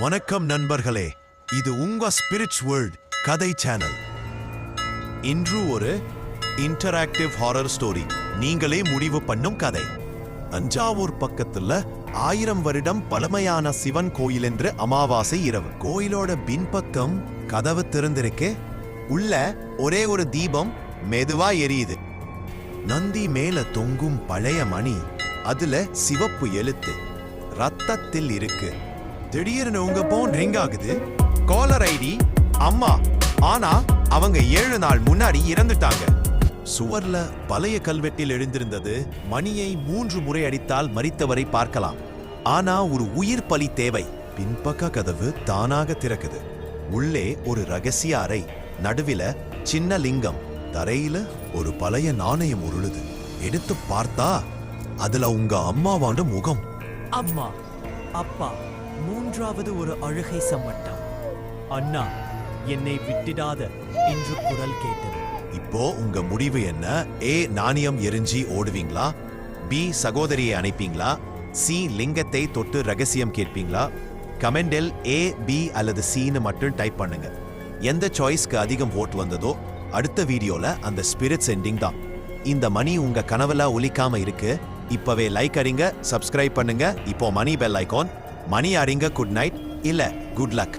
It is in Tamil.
வணக்கம் நண்பர்களே இது உங்க ஸ்பிரிட்ஸ் வேர்ல்ட் கதை சேனல் இன்று ஒரு இன்டராக்டிவ் ஹாரர் ஸ்டோரி நீங்களே முடிவு பண்ணும் கதை. தஞ்சாவூர் பக்கத்துல ஆயிரம் வருடம் பழமையான சிவன் கோயில் என்று அமாவாசை இரவு. கோயிலோட பின்பக்கம் கதவு திறந்திருக்கு. உள்ள ஒரே ஒரு தீபம் மெதுவா எரியுது. நந்தி மேல தொங்கும் பழைய மணி. அதுல சிவப்பு எழுத்து. ரத்தத்தில் இருக்கு. திடீர்னு உங்க போன் ரிங் ஆகுது. காலர் ஐடி அம்மா. ஆனா அவங்க ஏழு நாள் முன்னாடி இறந்துட்டாங்க. சுவர்ல பழைய கல்வெட்டில் எழுந்திருந்தது. மணியை மூன்று முறை அடித்தால் மறித்தவரை பார்க்கலாம். ஆனா ஒரு உயிர் பலி தேவை. பின்பக்க கதவு தானாக திறக்குது. உள்ளே ஒரு ரகசிய அறை. நடுவில சின்ன லிங்கம். தரையில ஒரு பழைய நாணயம் உருளுது. எடுத்து பார்த்தா அதுல உங்க அம்மாவாண்ட முகம். அம்மா அப்பா. மூன்றாவது ஒரு அழுகை சம்மட்டம். அண்ணா என்னை விட்டிடாத என்று குரல் கேட்டது. இப்போ உங்க முடிவு என்ன? ஏ நாணயம் எரிஞ்சி ஓடுவீங்களா? பி சகோதரியை அணைப்பீங்களா? சி லிங்கத்தை தொட்டு ரகசியம் கேட்பீங்களா? கமெண்டில் ஏ பி அல்லது சின்னு மட்டும் டைப் பண்ணுங்க. எந்த சாய்ஸ்க்கு அதிகம் ஓட் வந்ததோ அடுத்த வீடியோல அந்த ஸ்பிரிட்ஸ் எண்டிங் தான். இந்த மணி உங்க கனவுல ஒலிக்காம இருக்கு. இப்பவே லைக் அடிங்க சப்ஸ்கிரைப் பண்ணுங்க. இப்போ மணி பெல் ஐகான். மணி அறிங்க குட் நைட் இல்ல குட் லக்